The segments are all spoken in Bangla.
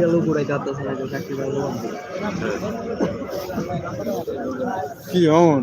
গেল পুরাই কাঁদতেছে না চাকরি পাবো কি অমন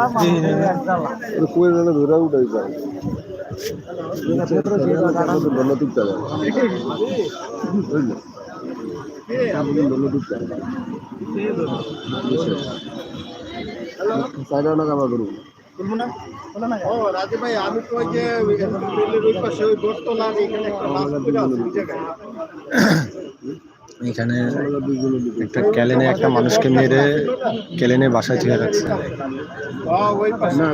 আছে কুয়ের জন্য ধরে উঠাই যায় ভালো দিক চালে বুঝলি ভালো দিক চালে সাইড না কামা করব এখানে একটা ক্যালেনে একটা মানুষকে মেরে ক্যালেনে বাসায় ছেড়ে রাখছে। না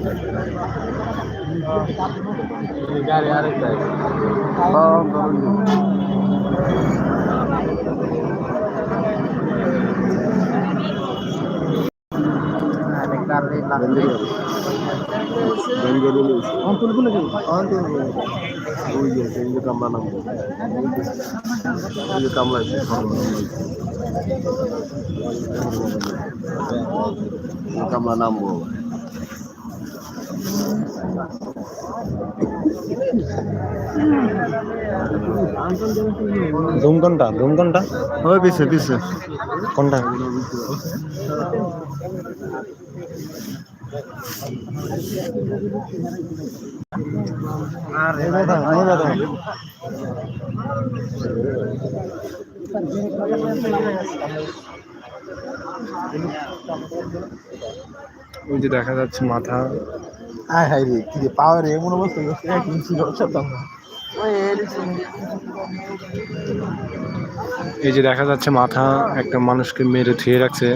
কে এই জন্য ধরে আস্তে আস্তে সাইডে কারে ধরে উঠালাম এই সুবিধাটাই না ধুম কোনটা ধুম কোনটা ওই পিছে পিছে। কোনটা? আর এই কথা এই কথা ওই যে দেখা যাচ্ছে মাথা আয় হাই রে কি রে পাওয়ার এমন অবস্থা রসতাম না। এই যে দেখা যাচ্ছে মাথা একটা মানুষকে মেরে ধুয়ে রাখছে।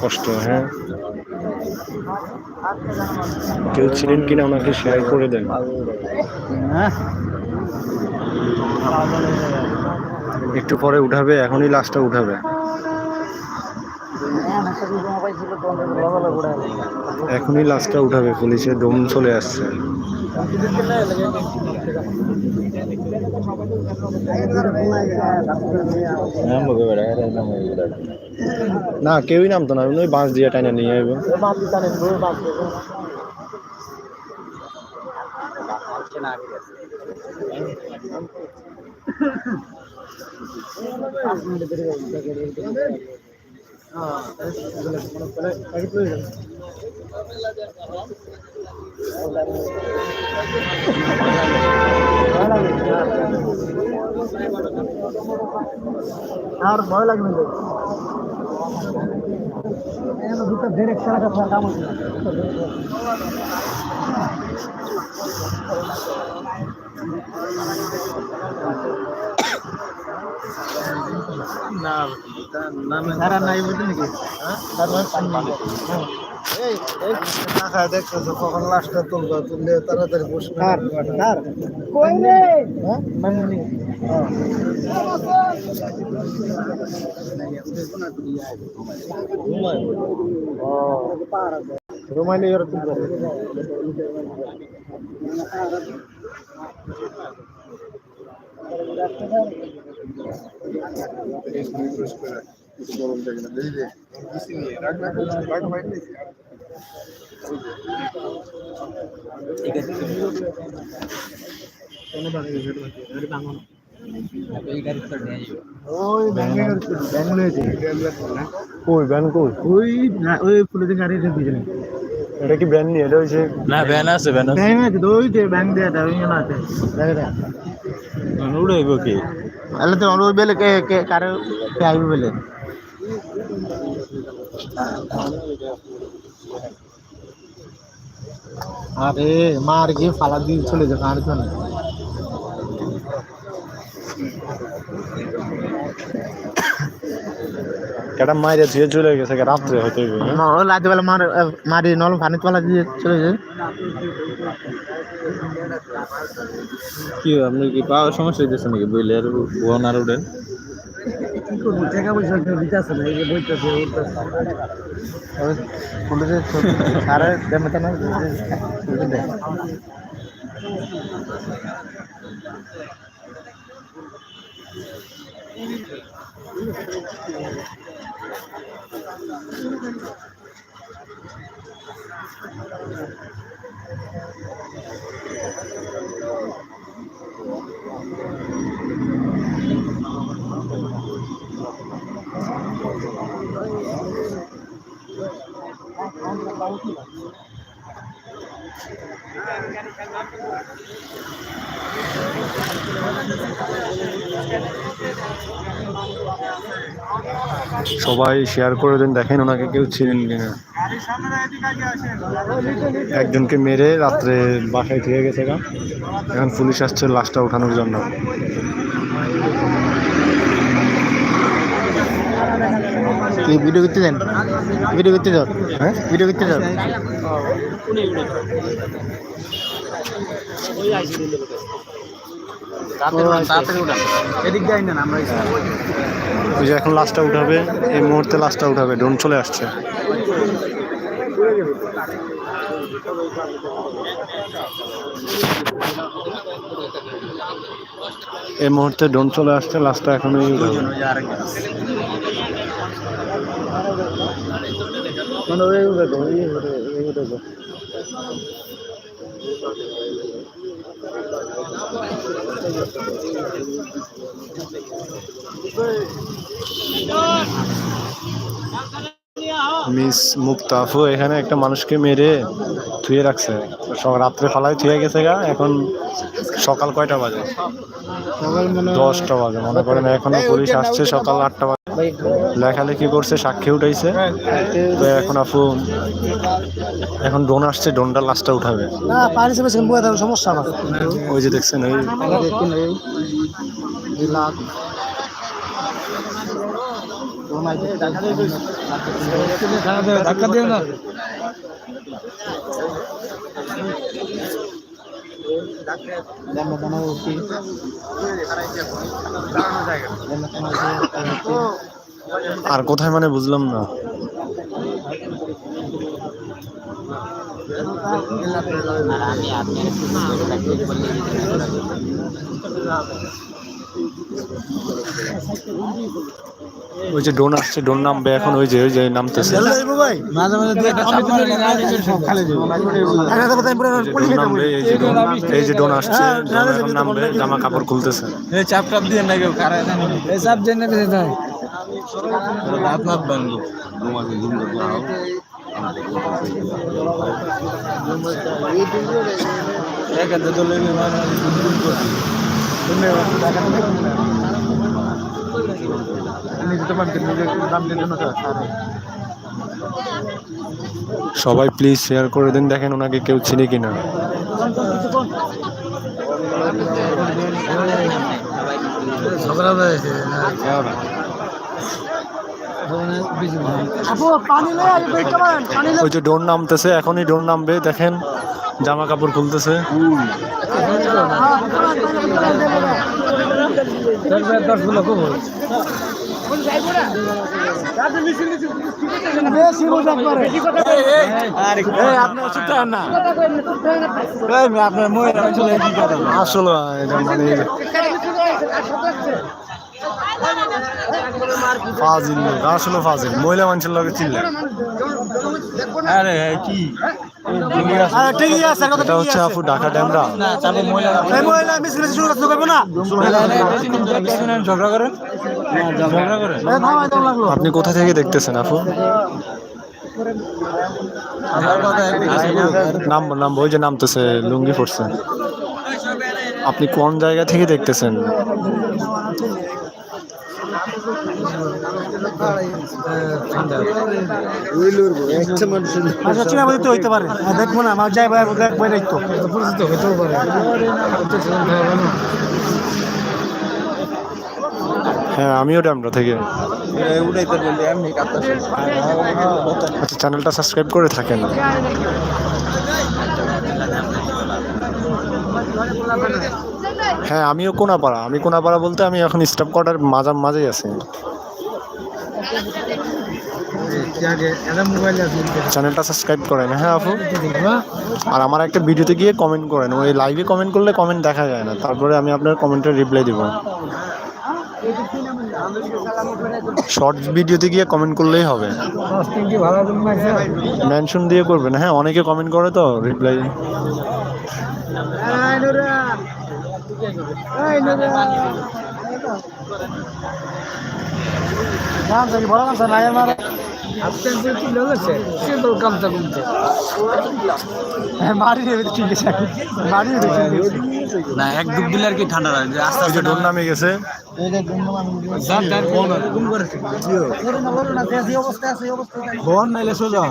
কষ্ট হ্যাঁ। কেউ ছিলেন কিনা ওনাকে শেয়ার করে দেন। একটু পরে উঠাবে, এখনই লাস্টটা উঠাবে। এখনই লাশটা উঠাবে পুলিশের দম চলে আসছে। না, কেউই নামতো না, ওই বাঁশ দিয়ে টাইনা নিয়ে আসবে ಯಾರು ಮೊಬೈಲಾಗಿ ಬಂದಿದೆ ಏನು ಬಿಟ್ಟು ಬೇರೆ ಕ್ಷಣಕ್ಕೆ ಕಾಮ Thank you. না সারা নাই বুঝলি নাকি? এই এই না দেখতেছো কখন লাস্টটা তুলবা? তুললে তাড়াতাড়ি বসবে কই রে? হ্যাঁ? মামনি রুমাইলে গরম থাকে না রাখ রাখ রাখ ভাই ব্যান এটা কি ব্যান নিয়ে এটা হচ্ছে না ভ্যান আছে ওই যে ওই আছে দেখা কি? তাহলে তো ওই বেলে কে কে কারে কে আসবে বেলে আরে মার গিয়ে ফালা দিয়ে চলে যাবে এটা মাইরে ধুয়ে চলে গেছে রাত্রে হয়তো লাইতে বেলা মার মারি নল পানি তোলা দিয়ে চলে যাবে কি আপনি কি পাওয়ার সমস্যা হইতেছে নাকি? বইলে আর বোন আর উঠেন টাকা পয়সা দিতে না এই যে বইতেছে উঠতেছে সারে দেবে তো না দেয় সবাই শেয়ার করে দেন দেখেন ওনাকে কেউ ছিলেন কিনা। একজনকে মেরে রাত্রে বাসায় থেকে গেছে গা। এখন পুলিশ আসছে লাশটা ওঠানোর জন্য। কি ভিডিও করতে দেন ভিডিও করতে দাও হ্যাঁ? ভিডিও করতে দাও না আমরা ওই যে এখন লাশটা উঠাবে এই মুহূর্তে লাশটা উঠাবে ড্রোন চলে আসছে। এই মুহূর্তে ড্রোন চলে আসছে লাশটা এখনই উঠাবে। মানে ওই ওই মিস মুক্তাফু এখানে একটা মানুষকে মেরে থুয়ে রাখছে। সব রাত্রে ফালায় থুয়ে গেছে গা এখন সকাল কয়টা বাজে? দশটা বাজে মনে করেন এখনও পুলিশ আসছে সকাল আটটা বাজে। লেখালেখি করছে সাক্ষী উঠাইছে। তো এখন আপু এখন ড্রোন আসছে ড্রোনটা লাস্টটা উঠাবে। না পানি সেবে সেম বয়ে সমস্যা আমার ওই যে দেখছেন ওই ধাক্কা না। আর কোথায় মানে বুঝলাম না। ওই যে ড্রোন আসছে ড্রোন নামবে এখন ওই যে ওই যে নামতেছে। এই যে ড্রোন এই যে ড্রোন আসছে নামবে জামা কাপড় খুলতেছে। এই চাপ টাপ দিয়ে না কেউ কারা জানি? এই সব সবাই প্লিজ শেয়ার করে দিন দেখেন ওনাকে কেউ চিনে কিনা। ঝগড়া হয়েছে আপু পানি লয়ে আয় দেখতে পারেন পানি ওই যে ড্রোন নামতেছে এখনই ড্রোন নামবে দেখেন জামা কাপড় খুলতেছে। আসলে মানে ফাজিল লোক আসলে ফাজিল। মহিলা মানুষের লগে চিল্লা আরে কি? ঠিকই আছে এটা হচ্ছে আপু ঢাকা ড্যামরা। মহিলা মিছিল মিছিল শুরু করতে পারব না। ঝগড়া করেন? ঝগড়া করেন? এই থামাই দাও লাগল? আপনি কোথা থেকে দেখতেছেন আপু? নাম নাম ওই যে নামতেছে লুঙ্গি পড়ছে আপনি কোন জায়গা থেকে দেখতেছেন? দেখব না আমার যাই বাইরে দেখব দেখতো হ্যাঁ আমিও ড্যামরা থেকে। আচ্ছা চ্যানেলটা সাবস্ক্রাইব করে থাকেন। হ্যাঁ আমিও কোনাপাড়া। আমি কোনাপাড়া বলতে আমি এখন স্টাফ কোয়ার্টার মাঝা মাঝেই আছে। চ্যানেলটা সাবস্ক্রাইব করেন হ্যাঁ আপু? আর আমার একটা ভিডিওতে গিয়ে কমেন্ট করেন, ওই লাইভে কমেন্ট করলে কমেন্ট দেখা যায় না, তারপরে আমি আপনার কমেন্টের রিপ্লাই দিব। শর্ট ভিডিওতে গিয়ে কমেন্ট করলেই হবে। মেনশন দিয়ে করবেন হ্যাঁ অনেকে কমেন্ট করে তো রিপ্লাই কাম থেকে বড় কাম নাই আমার আপনার যে কি লোক আছে। সিম্পল কাম তা করতে মারি দেবে ঠিক আছে। মারি দেবে না এক ডুব দিলে আর কি ঠান্ডা লাগে আস্তে ওই যে নামে গেছে। ফোন নাইলে সোজা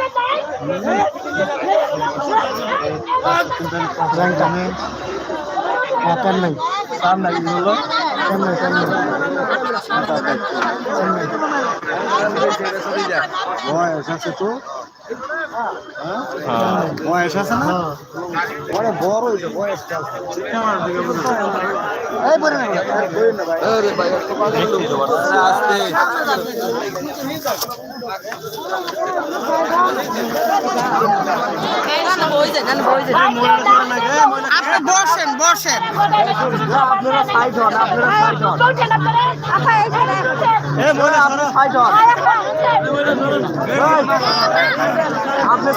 কার নাই কাম নাকি বলল কার নাই কার নাই বয়স আছে তো বড় আপনি বসেন বসেন। আপনি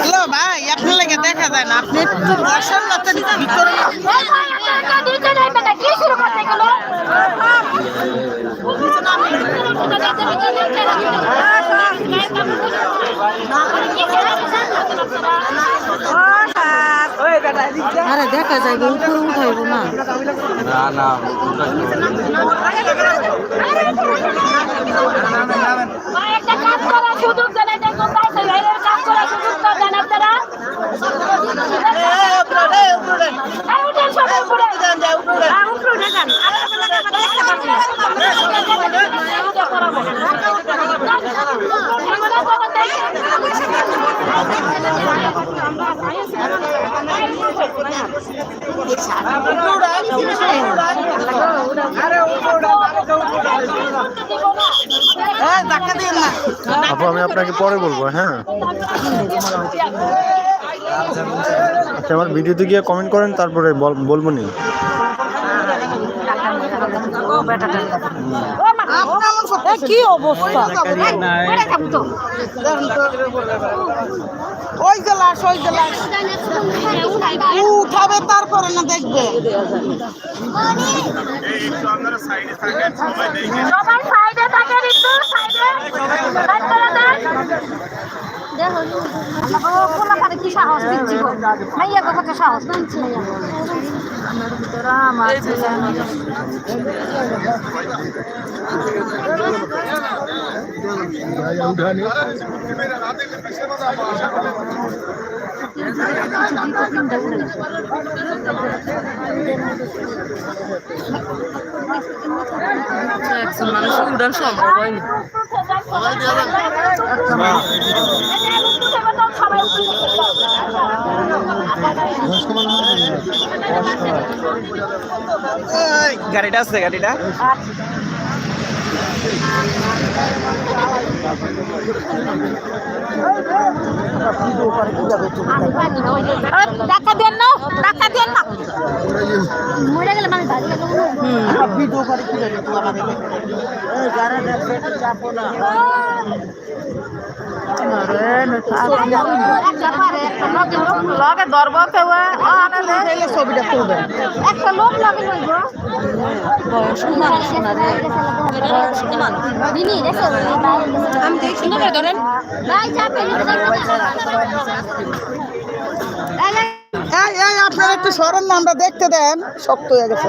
হ্যালো ভাই, আপনার লাগে দেখা যায় না। আপনি একটু বসেন না ভিতরে কি শুরু করতে গেল আরে দেখা যায় উপরে উঠাইব না না না একটা আপু, আমি আপনাকে পরে বলব হ্যাঁ? আচ্ছা আমার ভিডিওতে গিয়ে কমেন্ট করেন, তারপরে বল- বলব নি? কি অবস্থা? ওই গেলাস ওই গেলাস উঠাবে তারপরে না দেখবে? সবাই সাইডে থাকেন একটু সাইডে। কি সাহস দিচ্ছি মাইয়া কত সাহস মাইয়া ছেলে মানুষ উড়ান সম্ভব হয়নি গাড়িটা আছে গাড়িটা? টাকা দেন না টাকা দেন না। মরে গেলে মানে ভিডিও করে কি ছবিটা একটা লোক আপনারা একটু সরেন না আমরা দেখতে দেন। শক্ত হয়ে গেছে।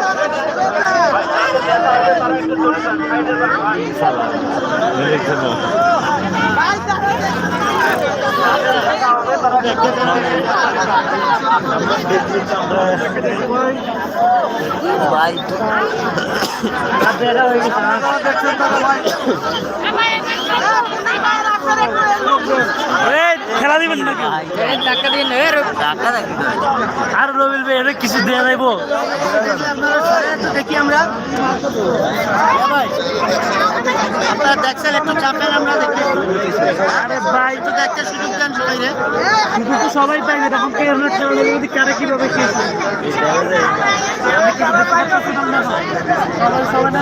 ভাই দেখছেন তারা ভাই খেলা দিবেন আর রবিল ভাই এটা কিছু যাইব। দেখি আমরা। আপনারা দেখছেন একটু চাপেন আমরা দেখতে আরে ভাই। একটু দেখতে সুযোগ দেন সবাই রে। শুধু তো সবাই পাই না কে আমরা মধ্যে কারে কীভাবে খেয়েছে আমি কিছু দেখতে পাচ্ছিলাম না সবাই সবাই না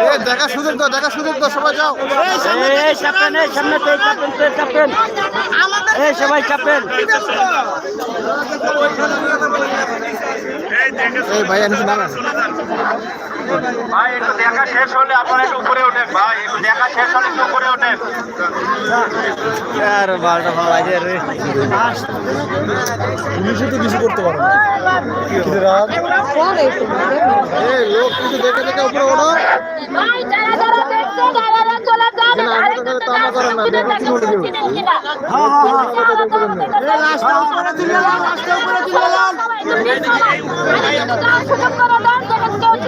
না দেখা সুযোগ দাও দেখা সুযোগ দাও সবাই যাও ক্যাপ্টেন এই সামনে তো ক্যাপ্টেন তো ক্যাপ্টেন এই সবাই ক্যাপ্টেন এই ভাই, আমি নামেন ভাই একটু দেখা শেষ হলে আপনারা একটু উপরে ওঠেন ভাই একটু দেখা শেষ হলে একটু উপরে ওঠেন আর বারোটা ভালো লাগে রে পুলিশে তো কিছু করতে পারে না কিন্তু রাত এই লোক কিছু দেখে দেখে উপরে ওঠো ভাই যারা যারা দেখছে যারা চলে যাবে না, আমি তো তা না না, দেখো কি বলে দেবো। হ্যাঁ হ্যাঁ হ্যাঁ লাস্টটা উপরে তুলে লাস্টটা উপরে তুলে দাও সুযোগ করে দাও যেন কেউ চিনে উপরে তুলে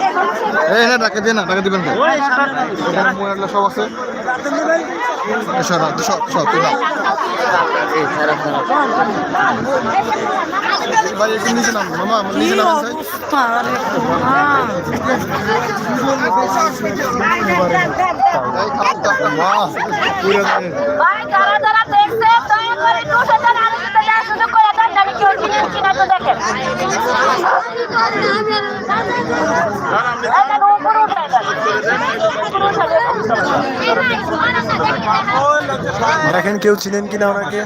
এই না টাকা দিয়ে না টাকা দিবেন তো এখানে মোবাইল সব আছে। এই সর সব সব তুই নাও ভাই একটু নিচে নাম। মামা নিচে নাম ভাই। দেখছে জানি কেউ চিনে চিনা তো দেখেন। দেখেন কেউ চিনেন কিনা ওনাকে?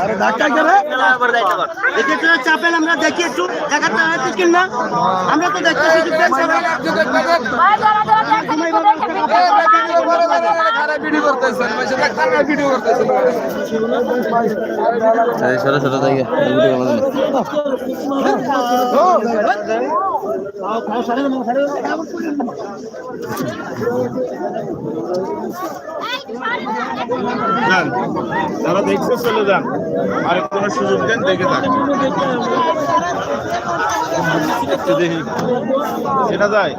আরে ধাক্কা করে দেখি একটু চাপেন আমরা দেখি একটু দেখাতে আমরা তো দেখতেছি এই ছোট ছোট ভিডিও বানানো যারা দেখছে চলে যান আর কোনো সুযোগ দেন দেখে যান। দেখি। যায়।